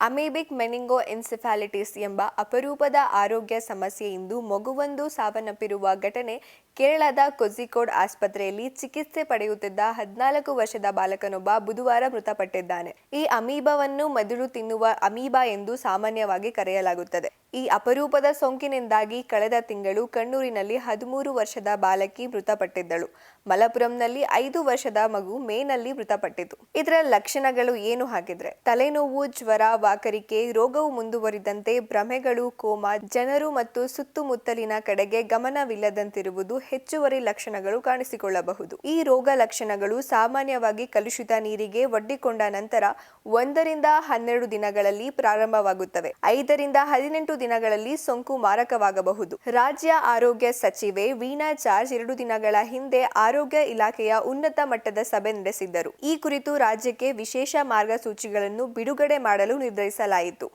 Amoebic ಮೆನಿಂಗೋ encephalitis ಎಂಬ ಅಪರೂಪದ ಆರೋಗ್ಯ ಸಮಸ್ಯೆಯಿಂದ ಮಗುವೊಂದು ಸಾವನ್ನಪ್ಪಿರುವ ಘಟನೆ ಕೇರಳದ ಕೊಝಿಕೋಡ್ ಆಸ್ಪತ್ರೆಯಲ್ಲಿ ಚಿಕಿತ್ಸೆ ಪಡೆಯುತ್ತಿದ್ದ ಹದಿನಾಲ್ಕು ವರ್ಷದ ಬಾಲಕನೊಬ್ಬ ಬುಧವಾರ ಮೃತಪಟ್ಟಿದ್ದಾನೆ. ಈ ಅಮೀಬವನ್ನು ಮದುಳು ತಿನ್ನುವ ಅಮೀಬಾ ಎಂದು ಸಾಮಾನ್ಯವಾಗಿ ಕರೆಯಲಾಗುತ್ತದೆ. ಈ ಅಪರೂಪದ ಸೋಂಕಿನಿಂದಾಗಿ ಕಳೆದ ತಿಂಗಳು ಕಣ್ಣೂರಿನಲ್ಲಿ ಹದಿಮೂರು ವರ್ಷದ ಬಾಲಕಿ ಮೃತಪಟ್ಟಿದ್ದಳು. ಮಲಪುರಂನಲ್ಲಿ ಐದು ವರ್ಷದ ಮಗು ಮೇನಲ್ಲಿ ಮೃತಪಟ್ಟಿತು ಇದರ ಲಕ್ಷಣಗಳು ಏನು ಹಾಗಿದ್ರೆ, ತಲೆನೋವು, ಜ್ವರ, ವಾಕರಿಕೆ, ರೋಗವು ಮುಂದುವರಿದಂತೆ ಭ್ರಮೆಗಳು, ಕೋಮಾ, ಜನರು ಮತ್ತು ಸುತ್ತಮುತ್ತಲಿನ ಕಡೆಗೆ ಗಮನವಿಲ್ಲದಂತಿರುವುದು ಹೆಚ್ಚುವರಿ ಲಕ್ಷಣಗಳು ಕಾಣಿಸಿಕೊಳ್ಳಬಹುದು. ಈ ರೋಗ ಲಕ್ಷಣಗಳು ಸಾಮಾನ್ಯವಾಗಿ ಕಲುಷಿತ ನೀರಿಗೆ ಒಡ್ಡಿಕೊಂಡ ನಂತರ ಒಂದರಿಂದ ಹನ್ನೆರಡು ದಿನಗಳಲ್ಲಿ ಪ್ರಾರಂಭವಾಗುತ್ತವೆ. ಐದರಿಂದ ಹದಿನೆಂಟು ದಿನಗಳಲ್ಲಿ ಸೋಂಕು ಮಾರಕವಾಗಬಹುದು. ರಾಜ್ಯ ಆರೋಗ್ಯ ಸಚಿವೆ ವೀಣಾ ಜಾರ್ಜ್ ಎರಡು ದಿನಗಳ ಹಿಂದೆ ಆರೋಗ್ಯ ಇಲಾಖೆಯ ಉನ್ನತ ಮಟ್ಟದ ಸಭೆ ನಡೆಸಿದ್ದರು. ಈ ಕುರಿತು ರಾಜ್ಯಕ್ಕೆ ವಿಶೇಷ ಮಾರ್ಗಸೂಚಿಗಳನ್ನು ಬಿಡುಗಡೆ ಮಾಡಲು ನಿರ್ಧರಿಸಲಾಯಿತು.